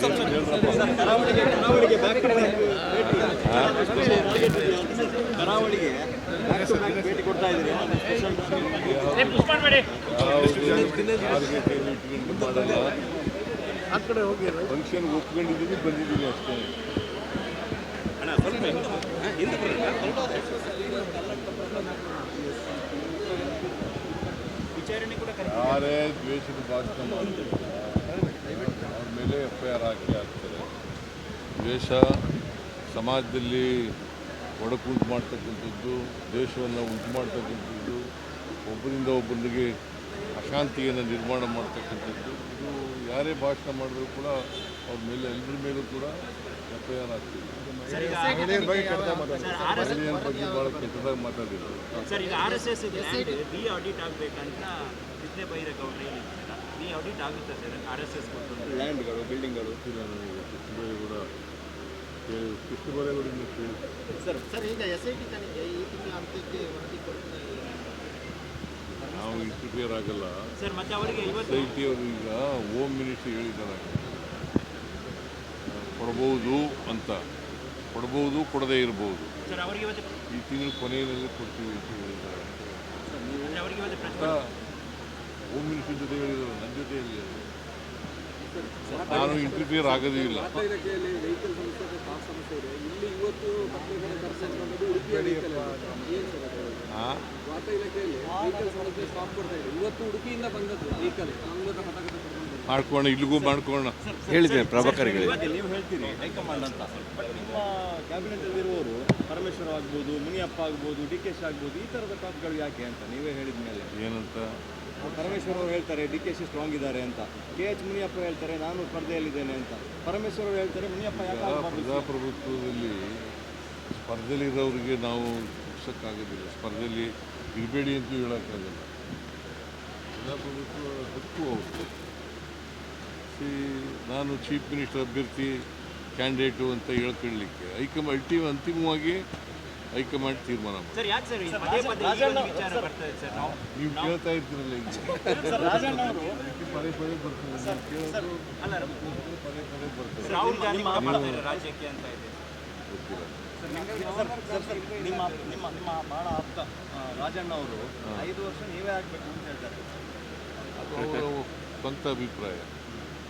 ಅಷ್ಟೇ ಇಟ್ಕೊಂಡು ಮಾಡಲ್ಲ ಫಂಕ್ಷನ್ ಒಪ್ಕೊಂಡಿದ್ದೀನಿ ಬಂದಿದ್ದೀನಿ ಅಷ್ಟೇ ಯಾರೇ ದ್ವೇಷದ ಭಾಷಣ ಮಾಡ್ತಾರೆ ಅವ್ರ ಮೇಲೆ ಎಫ್ ಐ ಆರ್ ಹಾಕಿ ಹಾಕ್ತಾರೆ. ದ್ವೇಷ ಸಮಾಜದಲ್ಲಿ ಒಡಕುಂಟು ಮಾಡ್ತಕ್ಕಂಥದ್ದು ದ್ವೇಷವನ್ನು ಉಂಟು ಮಾಡ್ತಕ್ಕಂಥದ್ದು ಒಬ್ಬರಿಂದ ಒಬ್ಬರಿಗೆ ಅಶಾಂತಿಯನ್ನು ನಿರ್ಮಾಣ ಮಾಡ್ತಕ್ಕಂಥದ್ದು ಇದು ಯಾರೇ ಭಾಷಣ ಮಾಡಿದ್ರು ಕೂಡ ಅವ್ರ ಮೇಲೆ ಎಲ್ಲರ ಮೇಲೂ ಕೂಡ ಎಫ್ ಐ ಆರ್ ಆಗ್ತಿದೆ ಮಹಿಳೆಯರ ಬಗ್ಗೆ ಭಾಳ ಕೆಟ್ಟದಾಗಿ ಮಾತಾಡಿದ್ರು. ರಿ ಆಡಿಟ್ ಆಗುತ್ತೆ ಸರ್? ಆರ್ ಎಸ್ ಎಸ್ ಕೊಟ್ಟು ಲ್ಯಾಂಡ್ಗಳು ಬಿಲ್ಡಿಂಗ್ಗಳು ಕೇಳಿ ಕೃಷ್ಣಬೈರೇಗೌಡರಿಂದ ಸರ್ ಸರ್ ಈಗ ಎಸ್ ಐ ಟಿ ತನಿಖೆ ಈ ತಿಂಗಳ ಅಂತ್ಯಕ್ಕೆ ವರದಿ ಕೊಡ್ತಾ ನಾವು ಇಂಟರ್ಫಿಯರ್ ಆಗಲ್ಲ. ಸರ್ ಮತ್ತೆ ಅವರಿಗೆ ಇವತ್ತು ಐ ಟಿ ಅವರು ಈಗ ಹೋಮ್ ಮಿನಿಸ್ಟ್ರಿ ಹೇಳಿದ್ದಾರೆ. ಕೊಡ್ಬೋದು ಅಂತ. ಕೊಡ್ಬೋದು ಕೊಡದೇ ಇರ್ಬೋದು. ಸರ್ ಅವರಿಗೆ ಇವತ್ತು ಈ ತಿಂಗಳ ಕೊನೆಯಲ್ಲಿ ಕೊಡ್ತೀವಿ ಅಂತ ಹೇಳಿದ್ದಾರೆ. ಅವರಿಗೆ ಇವತ್ತು ಹೋಮ್ ಮಿನಿಸ್ಟ್ರಿ ಜೊತೆ ನಾನು ಇಂಟರ್ಫಿಯರ್ ಆಗೋದೇ ಇಲ್ಲ. ಇವತ್ತು ಉಡುಪಿಯಿಂದ ಬಂದದ್ದು ವೆಹಿಕಲ್ ಮಾಡ್ಕೋಣ ಇಲ್ಲಿಗೂ ಮಾಡ್ಕೋಣ ಹೇಳಿದ್ದೇನೆ ಪ್ರಭಾಕರ್ ನೀವು ಹೇಳ್ತೀರಿ ಹೈಕಮಾಂಡ್ ಅಂತ. ಬಟ್ ನಿಮ್ಮ ಕ್ಯಾಬಿನೆಟ್ ಇರುವವರು ಪರಮೇಶ್ವರ ಆಗ್ಬೋದು ಮುನಿಯಪ್ಪ ಆಗ್ಬೋದು ಡಿ ಕೆ ಶಿ ಆಗ್ಬೋದು ಈ ಥರದ ಟಾಪ್ಗಳು ಯಾಕೆ ಅಂತ ನೀವೇ ಹೇಳಿದ ಮೇಲೆ. ಏನಂತ? ಪರಮೇಶ್ವರ ಅವರು ಹೇಳ್ತಾರೆ ಡಿ ಕೆ ಶಿ ಸ್ಟ್ರಾಂಗ್ ಇದ್ದಾರೆ ಅಂತ. ಕೆ ಎಚ್ ಮುನಿಯಪ್ಪ ಹೇಳ್ತಾರೆ ನಾನು ಸ್ಪರ್ಧೆಯಲ್ಲಿದ್ದೇನೆ ಅಂತ. ಪರಮೇಶ್ವರ ಅವರು ಹೇಳ್ತಾರೆ ಮುನಿಯಪ್ಪ ಯಾಕೆ? ಪ್ರಜಾಪ್ರಭುತ್ವದಲ್ಲಿ ಸ್ಪರ್ಧೆಯಲ್ಲಿರೋರಿಗೆ ನಾವು ಮುಗಿಸೋಕ್ಕಾಗೋದಿಲ್ಲ ಸ್ಪರ್ಧೆಯಲ್ಲಿ ಇರಬೇಡಿ ಅಂತೂ ಹೇಳೋಕ್ಕಾಗಲ್ಲ. ಪ್ರಜಾಪ್ರಭುತ್ವ ಹಕ್ಕು ಅವರು ಸಿ ನಾನು ಚೀಫ್ ಮಿನಿಸ್ಟರ್ ಅಭ್ಯರ್ಥಿ ಕ್ಯಾಂಡಿಡೇಟು ಅಂತ ಹೇಳ್ಕೊಳ್ಳಿಕ್ಕೆ ಹೈಕಮಾಂಡ್ ಅಲ್ಟಿಮ್ ಅಂತಿಮವಾಗಿ ಹೈಕಮಾಂಡ್ ತೀರ್ಮಾನ ಮಾಡಿ ಸರ್ ಯಾಕೆ ಸರ್ ಈ ಪದೇ ಪದೇ ವಿಚಾರ ಬರ್ತದೆ ಸರ್ ನಾವು ನೀವು ಕೇಳ್ತಾ ಇರ್ತೀರಲ್ಲ ಈಗ. ಪದೇ ಪದೇ ಬರ್ತದೆ. ನಿಮ್ಮ ನಿಮ್ಮ ನಿಮ್ಮ ಬಹಳ ಆಪ್ತ ರಾಜಣ್ಣ ಅವರು ಐದು ವರ್ಷ ನೀವೇ ಆಗ್ಬೇಕು ಅಂತ ಹೇಳ್ತಾರೆ. ಅದು ಅವರ ಸ್ವಂತ ಅಭಿಪ್ರಾಯ.